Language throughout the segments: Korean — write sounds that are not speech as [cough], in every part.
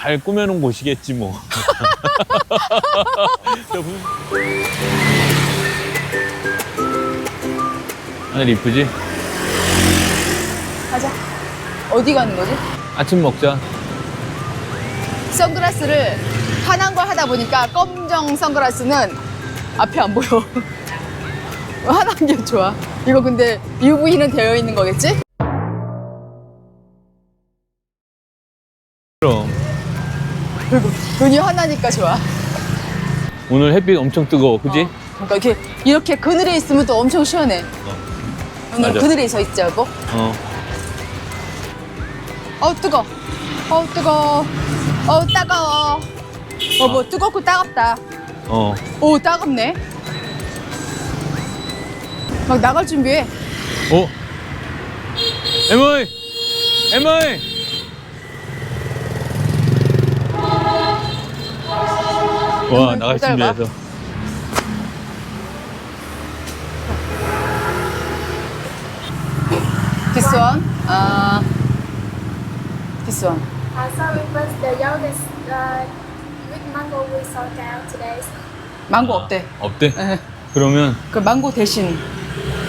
잘 꾸며놓은 곳이겠지 뭐. [laughs] 하늘 이쁘지? 가자. 어디 가는 거지? 아침 먹자. 선글라스를 환한 걸 하다 보니까 검정 선글라스는 앞이 안 보여. [laughs] 환한 게 좋아. 이거 근데 UV는 되어 있는 거겠지? 눈이 환하니까 좋아. 오늘 햇빛 엄청 뜨거워, 그지? 그러니까 이렇게 이렇게 그늘에 있으면 또 엄청 시원해. 오늘 맞아. 그늘에 서 있지 여보. 어. 어우 뜨거. 어우 뜨거. 어우 따가워. 어뭐 뜨겁고 따갑다. 어. 오 따갑네. 막 나갈 준비해. 어? 에모이! 에모이! 와, 나갈. 준비해서. This one. 아. This one. Uh, sorry, but the youngest uh, with mango we sold out today. 망고 없대. 없대? 예. 그러면, 그 망고 대신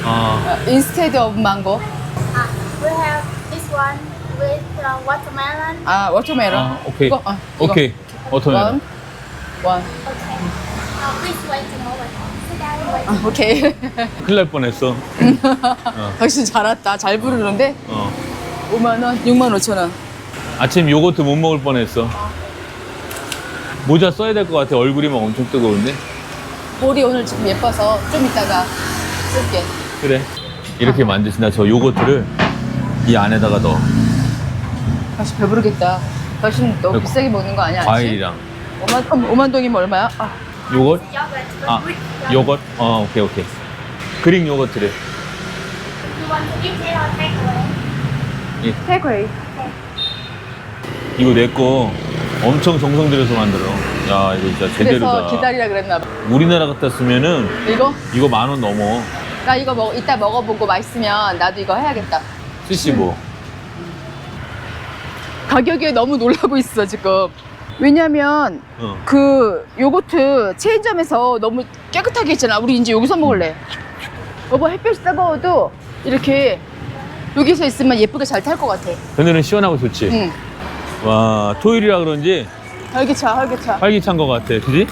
아, 어, instead of 망고. Uh, we have this one with uh, watermelon. 아 워터멜론. 아, 오케이. 이거, 어, 이거. 오케이. 워터멜론. 원. 원. Okay. Uh, please wait a moment. Sit down and wait. 아, 오케이. 큰일 날 뻔했어. [laughs] 당신 잘 왔다. 잘 부르는데 어. 5만 원, 6만 5천 원. 아침 요거트 못 먹을 뻔했어. 모자 써야 될 것 같아. 얼굴이 막 엄청 뜨거운데. 볼이 오늘 지금 예뻐서 좀 이따가 쓸게. 그래. 이렇게 만드신다. 저 요거트를 이 안에다가 넣어. 당신 배부르겠다. 당신 너무 그리고 비싸게 먹는 거 아니야? 과일이랑. 5만, 5만 동이면 얼마야? 아, but 아. 요거트? 어, 오케이, 오케이. 그릭 take away? 테이크웨이. 이거 내 거 엄청 정성 들여서 만들어. 야, 이거 진짜 그래서 제대로다. 기다리라 그랬나 봐. 우리나라 같았으면은 이거? 이거 만 원 넘어. 나 이거 먹, 이따 먹어보고 맛있으면 나도 이거 해야겠다. 75. 가격에 너무 놀라고 있어, 지금. 왜냐면 어. 그 요거트 체인점에서 너무 깨끗하게 했잖아. 우리 이제 여기서 먹을래. 여보 햇볕이 따가워도 이렇게 여기서 있으면 예쁘게 잘 탈 것 같아. 그늘은 시원하고 좋지. 응. 와, 토요일이라 그런지 활기차, 활기차. 활기찬 것 같아. 그지?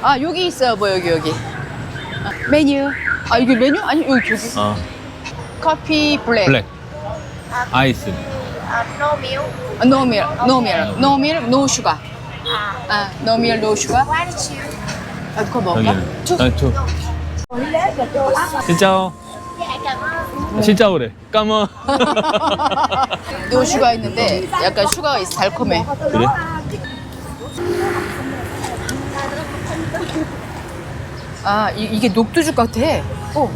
아 여기 있어요, 뭐 여기 여기. 아, 메뉴. 아 이게 메뉴? 아니 여기 저기. 어. 커피 블랙. 블랙. 아이스. Uh, no milk. 아, no milk, no milk, no milk, no sugar. Uh, 아, no milk, no sugar. why don't you? 아, 그거 먹을까? 투. 아, 투. 진짜. 진짜 그래. 까머. 노 슈가 있는데 약간 슈가가 있어 달콤해. 그래? 아 이, 이게 녹두죽 같아. 오.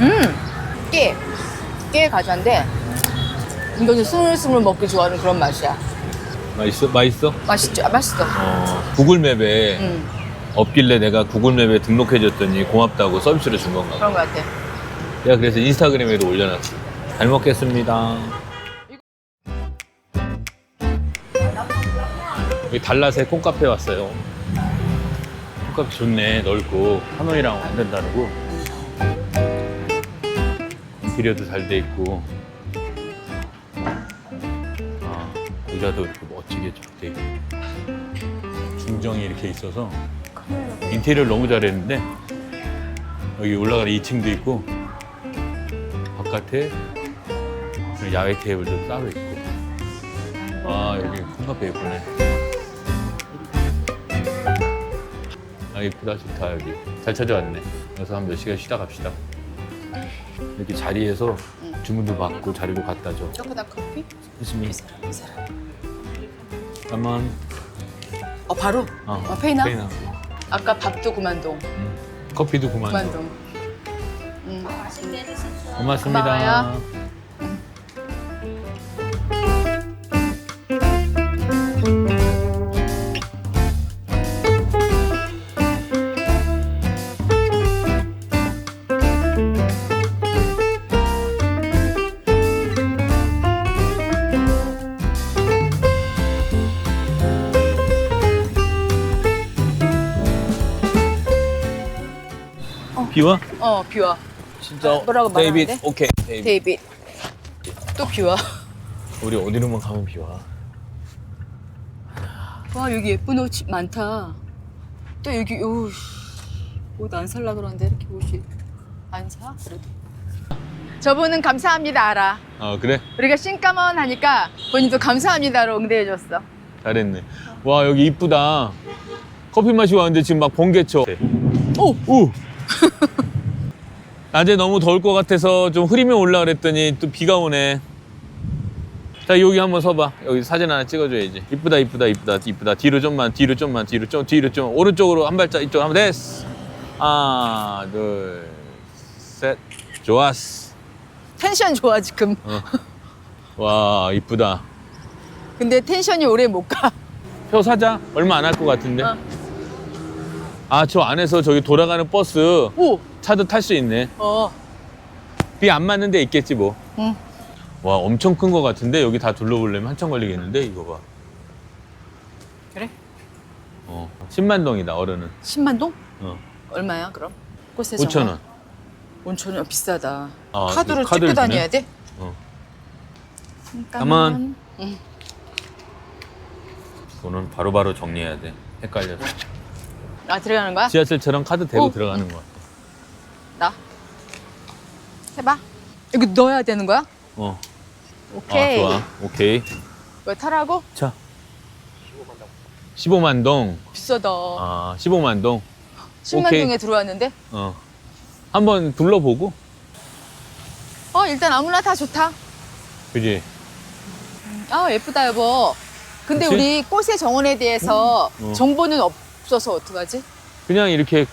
음. 깨. 깨 과자인데 이거는 스물스물 먹기 좋아하는 그런 맛이야. 맛있어? 맛있어? 맛있죠? 아, 맛있어. 어, 구글맵에 음 없길래 내가 구글맵에 등록해줬더니 고맙다고 서비스를 준 건가 봐. 그런 것 같아. 내가 그래서 인스타그램에도 올려놨어. 잘 먹겠습니다. 여기 달랏에 콩카페 왔어요. 콩카페 좋네, 넓고. 하노이랑 완전 다르고. 인테리어도 잘 돼 있고. 의자도 이렇게 멋지게 쫙돼 있고. 중정이 이렇게 있어서 인테리어를 너무 잘했는데 여기 올라가는 2층도 있고 바깥에 야외 테이블도 따로 있고. 아 여기 콩카페 예쁘네. 아 이쁘다 좋다 여기. 잘 찾아왔네. 여기서 한 몇 시간 쉬다 갑시다. 이렇게 자리에서 주문도 받고 자리도 갖다 줘 초코다 커피? 스미 이 사람, 이 사람. 까만 어 바로? 어, 어, 페이나? 페이나 아까 밥도 그만동. 음, 커피도 그만 그만동. 음. 고맙습니다 고마워요. 비와? 어, 비와. 진짜. 뭐라고 말하는데? 데이빗, 오케이. 데이빗. 데이빗. 또 비와. 우리 어디로만 가면 비와. 와, 여기 예쁜 옷이 많다. 또 여기, 오, 옷안 살라 그러는데 이렇게 옷이 안 사? 그래도. 저분은 감사합니다, 알아. 아, 그래? 우리가 신까먼 하니까 본인도 감사합니다로 응대해줬어. 잘했네. 와, 여기 이쁘다. 커피 마시고 왔는데 지금 막 번개쳐. 오! 오! [laughs] 낮에 너무 더울 것 같아서 좀 흐리면 올라 그랬더니 또 비가 오네. 자, 여기 한번 서봐. 여기 사진 하나 찍어줘야지. 이쁘다, 이쁘다, 이쁘다, 이쁘다. 뒤로 좀만, 뒤로 좀만, 뒤로 좀, 뒤로 좀. 오른쪽으로 한 발짝, 이쪽 하면 됐어. 하나, 둘, 셋. 좋았어. 텐션 좋아, 지금. 어. 와, 이쁘다. 근데 텐션이 오래 못 가. 표 사자. 얼마 안 할 것 같은데. 어. 아, 저 안에서 저기 돌아가는 버스 오! 차도 탈 수 있네. 어. 비 안 맞는 데 있겠지 뭐. 응. 와, 엄청 큰 거 같은데 여기 다 둘러보려면 한참 걸리겠는데 이거 봐. 그래? 어, 10만 동이다 어른은. 10만 동? 어, 얼마야, 그럼? 꽃에 5천 원. 5천 원 비싸다. 아, 카드로 카드를 찍고? 다녀야 돼? 어. 잠깐만. 가만. 돈은 바로바로 정리해야 돼. 헷갈려서. 아, 들어가는 거야? 지하철처럼 카드 대고 어. 들어가는 거. 나. 해봐. 여기 넣어야 되는 거야? 어. 오케이. 아, 좋아. 오케이. 왜 타라고? 자. 15만 동. 비싸다. 아, 15만 동. 10만 오케이. 동에 들어왔는데? 어. 한번 둘러보고. 어, 일단 아무나 다 좋다. 그지? 아, 예쁘다, 여보. 근데 그치? 우리 꽃의 정원에 대해서 어. 정보는 없 어서 어떡하지? 그냥 이렇게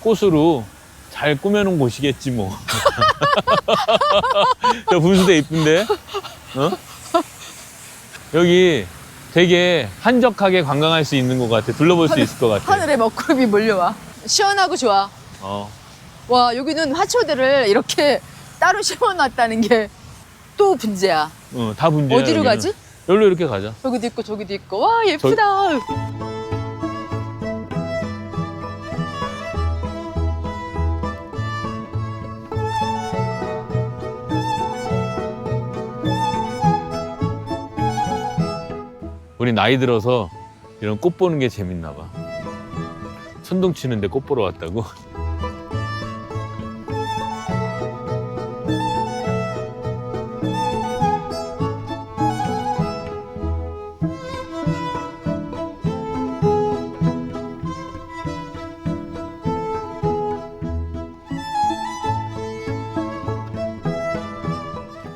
꽃으로 잘 꾸며놓은 곳이겠지 뭐. [laughs] 저 분수대 이쁜데? 어? 여기 되게 한적하게 관광할 수 있는 것 같아. 둘러볼 수 있을 것 같아. 하늘에 먹구름이 몰려와. 시원하고 좋아. 어. 와, 여기는 화초들을 이렇게 따로 심어놨다는 게 또 분재야. 어, 다 분지야. 어디로 여기는. 가지? 여기로 이렇게 가자. 여기도 있고 저기도 있고. 와, 예쁘다. 우리 나이 들어서 이런 꽃 보는 게 재밌나 봐. 천둥 치는데 꽃 보러 왔다고?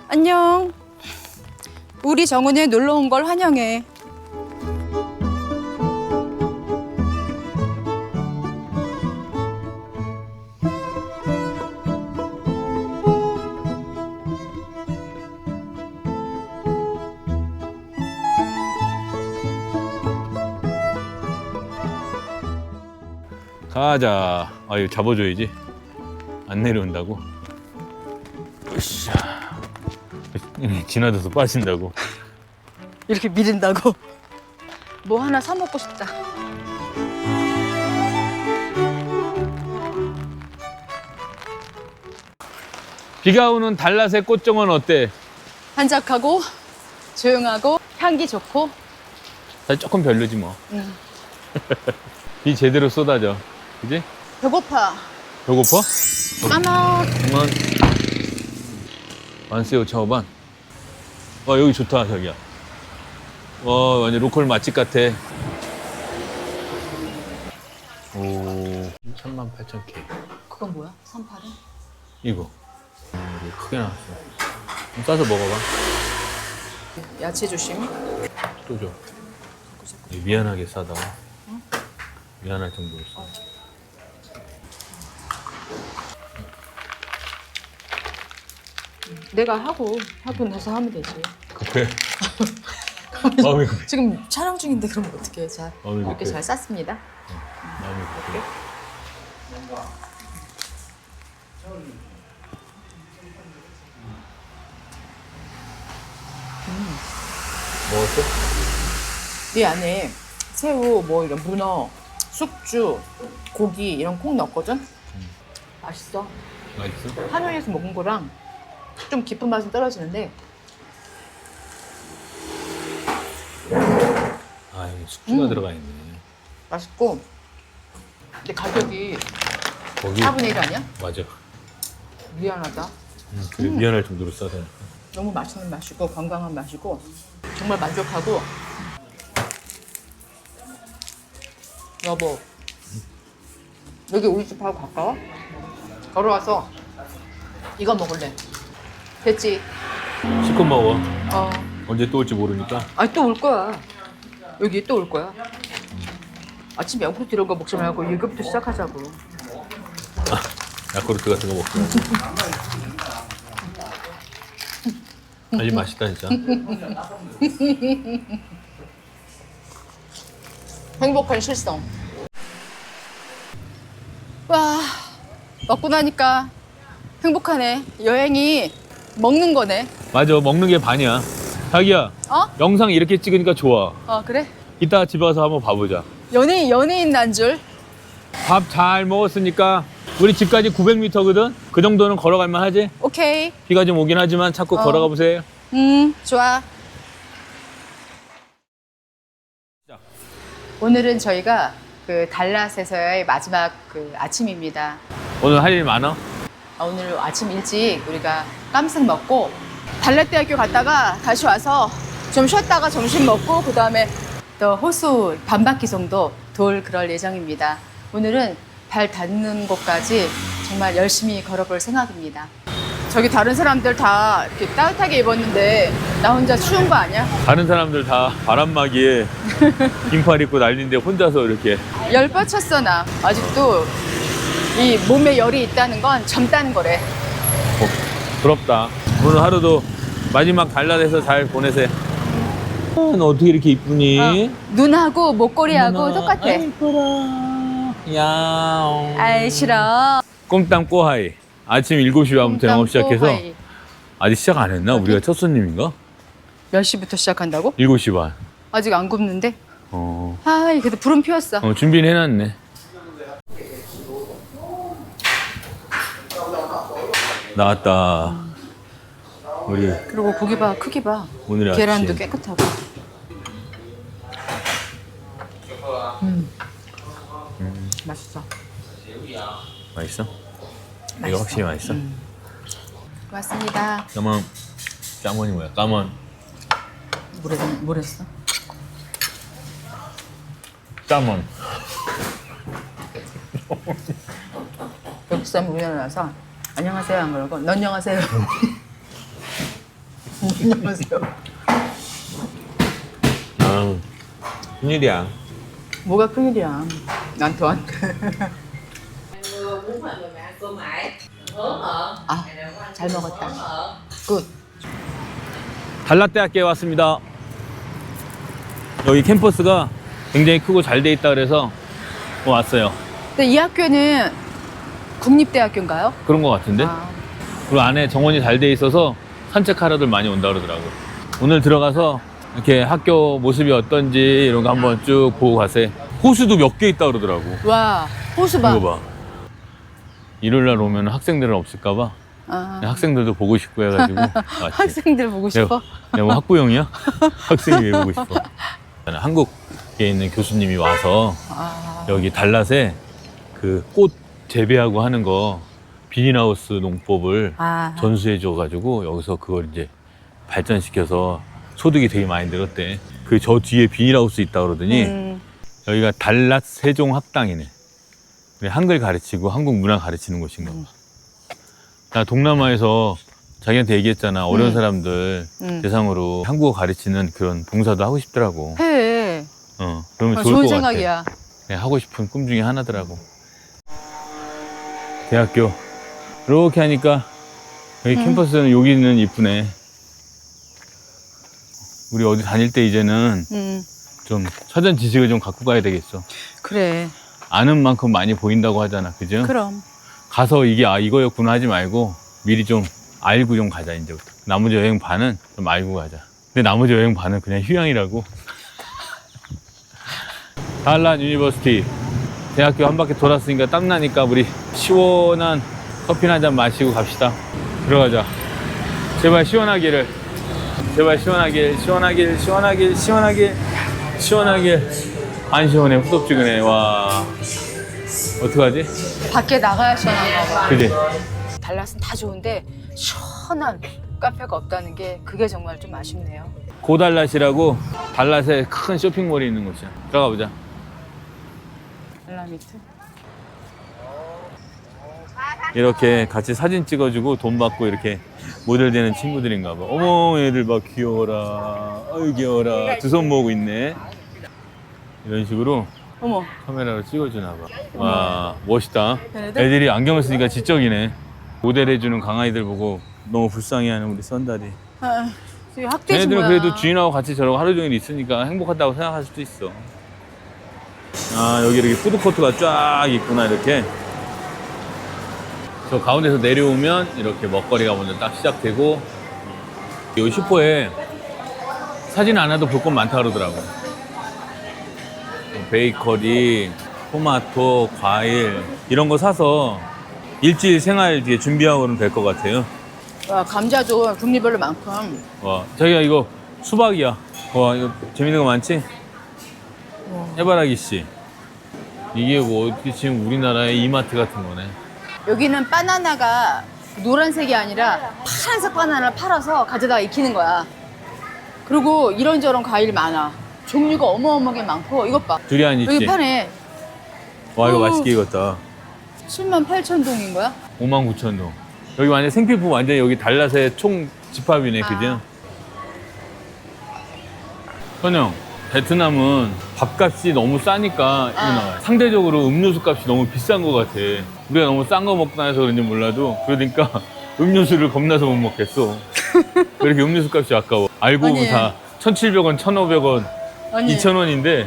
안녕. 우리 정원에 놀러 온 걸 환영해. 가자. 아, 이거 잡아줘야지. 안 내려온다고. 으쌰. 지나져서 빠진다고. 이렇게 미린다고. 뭐 하나 사 먹고 싶다. 비가 오는 달랏의 꽃정원 어때? 한적하고 조용하고 향기 좋고. 사실 조금 별로지 뭐. 음. 비 [laughs] 제대로 쏟아져. 그지? 배고파. 배고파? 아마 그만. 만세 5,500원. 와, 여기 좋다, 저기야. 와, 완전 로컬 맛집 같아. 오, 38,000K. 그건 뭐야? 38은? 이거. 어, 이거 크게 나왔어. 좀 싸서 먹어봐. 야채 조심. 또 줘. 미안하게 싸다. 미안할 정도였어. 내가 하고 하고 나서 하면 되지. 급해. [laughs] 마음이 급해. 지금 촬영 중인데 그럼 어떻게 잘 마음이 이렇게 급해. 잘 쌌습니다. 마음이 급해. 먹었어? 이 안에 새우, 뭐 이런 문어, 숙주, 고기 이런 콩 넣었거든. 맛있어. 맛있어? 하노이에서 먹은 거랑 좀 깊은 맛은 떨어지는데 아, 여기 숙주가 음. 들어가 있네. 맛있고 근데 가격이 거기 4분의 1 아니야? 맞아. 미안하다. 음, 그래 미안할 정도로 싸다. 너무 맛있는 맛이고 건강한 맛이고 정말 만족하고 여보 여기 우리 집하고 가까워? 걸어와서 이거 먹을래 됐지? 실컷 먹어. 어. 언제 또 올지 모르니까. 아니 또 올 거야 여기 또 올 거야 아침 야구르트 이런 거 먹지 말고 일급부터 시작하자고 야쿠르트 같은 거 먹고. 아주 맛있다 진짜. 행복한 실성 와 먹고 나니까 행복하네 여행이 먹는 거네 맞아 먹는 게 반이야. 자기야 어? 영상 이렇게 찍으니까 좋아. 어 그래? 이따 집에 와서 한번 봐보자. 연예인 연예인 난 줄? 밥 잘 먹었으니까 우리 집까지 900m거든. 그 정도는 걸어갈 만 하지. 오케이. 비가 좀 오긴 하지만 자꾸 어. 걸어가 보세요. 음 좋아. 오늘은 저희가 그 달랏에서의 마지막 그 아침입니다. 오늘 할 일 많아? 아, 오늘 아침 일찍 우리가 깜짝 먹고 달랏대학교 갔다가 다시 와서 좀 쉬었다가 점심 먹고 그 다음에 또 호수 반 바퀴 정도 돌 그럴 예정입니다. 오늘은 발 닿는 곳까지 정말 열심히 걸어볼 생각입니다. 저기 다른 사람들 다 이렇게 따뜻하게 입었는데 나 혼자 추운 거 아니야? 다른 사람들 다 바람막이에 [laughs] 긴팔 입고 난리인데 혼자서 이렇게 열 뻗쳤어 나. 아직도 이 몸에 열이 있다는 건 젊다는 거래. 어, 부럽다. 오늘 하루도 마지막 달랏에서 잘 보내세요. 어, 너 어떻게 이렇게 이쁘니? 어, 눈하고 목걸이하고 똑같아. 아이, 이쁘라. 야옹. 아이 싫어. 꼼땀 꼬하이. 아침 7시 반부터 영업 시작해서 하이. 아직 시작 안 했나? 우리가 첫 손님인가? 몇 시부터 시작한다고? 7시 반. 아직 안 굽는데? 어, 아이 그래도 불은 피웠어. 어 준비는 해놨네. 나왔다. 우리 그리고 고기 봐, 크기 봐. 계란도 아침. 깨끗하고. 음. 맛있어. 맛있어? 이거 맛있어. 확실히 맛있어? 고맙습니다. 까만 까만이 뭐야? 까만 뭐래, 뭐랬어? 까만 외국 사람 우리나라 와서 안녕하세요 안 그러고 넌 안녕하세요. [laughs] 안녕하세요. 아 큰일이야 뭐가 큰일이야. 난 또한테. 아, 잘 먹었다. 굿. 달랏대학교에 왔습니다 여기 캠퍼스가 굉장히 크고 잘 돼 있다 그래서 왔어요 근데 이 학교는 국립대학교인가요? 그런 거 같은데? 아, 그리고 안에 정원이 잘 돼 있어서 산책하러들 많이 온다 그러더라고 오늘 들어가서 이렇게 학교 모습이 어떤지 이런 거 한번 쭉 보고 가세요 호수도 몇 개 있다 그러더라고 와, 호수 봐. 이거 봐 일요일 날 오면 학생들은 없을까 봐 아, 학생들도 보고 싶고 해가지고 왔지. [laughs] 학생들 보고 싶어? 내가, 내가 뭐 학부형이야? [laughs] 학생이 왜 보고 싶어? 한국에 있는 교수님이 와서 아, 여기 달랏에 그 꽃 재배하고 하는 거 비닐하우스 농법을 아, 전수해 줘가지고 여기서 그걸 이제 발전시켜서 소득이 되게 많이 늘었대. 그 저 뒤에 비닐하우스 있다 그러더니 음, 여기가 달랏 세종 학당이네. 그래, 한글 가르치고 한국 문화 가르치는 곳인가 봐. 나 동남아에서 자기한테 얘기했잖아. 어려운 음. 사람들 음. 대상으로 한국어 가르치는 그런 봉사도 하고 싶더라고. 해. 어, 그러면 아, 좋을 좋은 것 생각이야. 네, 하고 싶은 꿈 중에 하나더라고. 대학교. 이렇게 하니까 여기 음. 캠퍼스는 여기는 이쁘네. 우리 어디 다닐 때 이제는 음, 좀 사전 지식을 좀 갖고 가야 되겠어. 그래. 아는 만큼 많이 보인다고 하잖아. 그죠? 그럼. 가서 이게 아 이거였구나 하지 말고 미리 좀 알고 좀 가자 이제부터. 나머지 여행 반은 좀 알고 가자. 근데 나머지 여행 반은 그냥 휴양이라고. [laughs] 달란 유니버시티 대학교 한 바퀴 돌았으니까 땀나니까 우리 시원한 커피나 한잔 마시고 갑시다. 들어가자. 제발 시원하기를. 제발 시원하길, 시원하길, 시원하길, 시원하길, 시원하길. 안 시원해, 후덥지근해. 와. 어떡하지? 밖에 나가야 시원한가 봐. 그지? 달랏은 다 좋은데 시원한 카페가 없다는 게 그게 정말 좀 아쉽네요. 고달랏이라고 달랏에 큰 쇼핑몰이 있는 곳이야. 들어가 보자. 알라미트. 이렇게 같이 사진 찍어주고 돈 받고 이렇게 모델 되는 친구들인가 봐. 어머, 얘들 봐, 귀여워라. 아유, 귀여워라. 두 손 모으고 있네. 이런 식으로 어머, 카메라로 찍어주나 봐. 와, 멋있다. 애들이 안경을 쓰니까 지적이네. 모델 해주는 강아지들 보고 너무 불쌍해하는 우리 썬다리. 아, 얘네들은 뭐야. 그래도 주인하고 같이 저러고 하루 종일 있으니까 행복하다고 생각할 수도 있어. 아, 여기 이렇게 푸드코트가 쫙 있구나, 이렇게. 저 가운데서 내려오면 이렇게 먹거리가 먼저 딱 시작되고, 여기 슈퍼에 사진 안 와도 볼 건 많다 그러더라고. 베이커리, 토마토, 과일, 이런 거 사서 일주일 생활 뒤에 준비하고는 될 것 같아요. 와, 감자도 종류별로 많군. 와, 자기야 이거 수박이야. 와, 이거 재밌는 거 많지? 해바라기 씨. 이게 뭐 어떻게 지금 우리나라의 이마트 같은 거네. 여기는 바나나가 노란색이 아니라 파란색 바나나를 팔아서 가져다가 익히는 거야. 그리고 이런저런 과일 많아. 종류가 어마어마하게 많고 이것 봐. 두리안 있지? 여기 파네. 와, 이거 어. 맛있게 익었다. 7만 8천 동인 거야? 5만 9천 동. 여기 완전 생필품 완전 여기 달랏의 총 집합이네, 아. 그죠? 현영, 베트남은 밥값이 너무 싸니까 이거 아. 나와요. 상대적으로 음료수 값이 너무 비싼 것 같아. 우리가 너무 싼 거 먹고 나서 그런지 몰라도 그러니까 [laughs] 음료수를 겁나서 못 먹겠어. [laughs] 왜 이렇게 음료수 값이 아까워? 알고 보면 아니. 다 1,700원, 1,500원, 아니 2,000원인데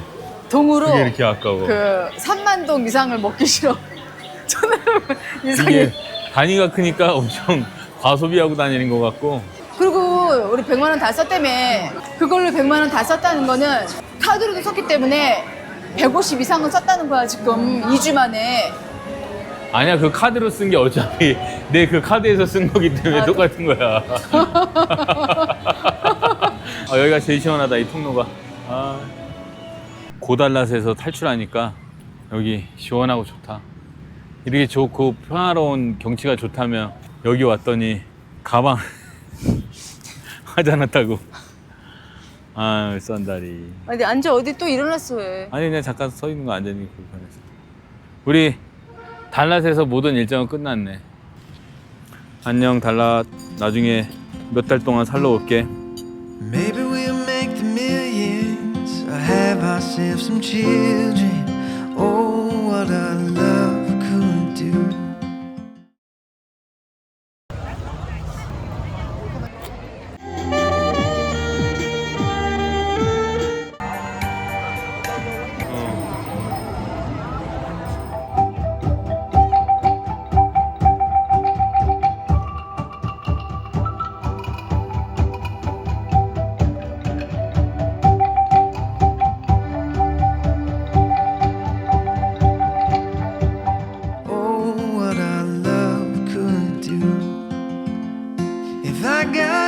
동으로 그게 이렇게 아까워. 그 3만 동 이상을 먹기 싫어. [laughs] 저는 이상해. 이게 단위가 크니까 엄청 과소비하고 다니는 것 같고 그리고 우리 100만 원 다 썼다며. 그걸로 100만 원 다 썼다는 거는 카드로도 썼기 때문에 150 이상은 썼다는 거야 지금 2주 만에. 아니야 그 카드로 쓴 게 어차피 내 그 카드에서 쓴 거기 때문에 아, 똑같은 거야 [laughs] 아, 여기가 제일 시원하다 이 통로가 아. 고달랏에서 탈출하니까 여기 시원하고 좋다 이렇게 좋고 평화로운 경치가 좋다면 여기 왔더니 가방 하잖았다고. 아 썬다리. 아니 앉아 어디 또 일어났어 왜? 아니 그냥 잠깐 서 있는 거 앉아있는 게 불편해서. 우리 달랏에서 모든 일정은 끝났네. 안녕 달랏. 나중에 몇 달 동안 살러 올게. Maybe we'll make the millions. Or have ourselves some children. Oh, what our love I got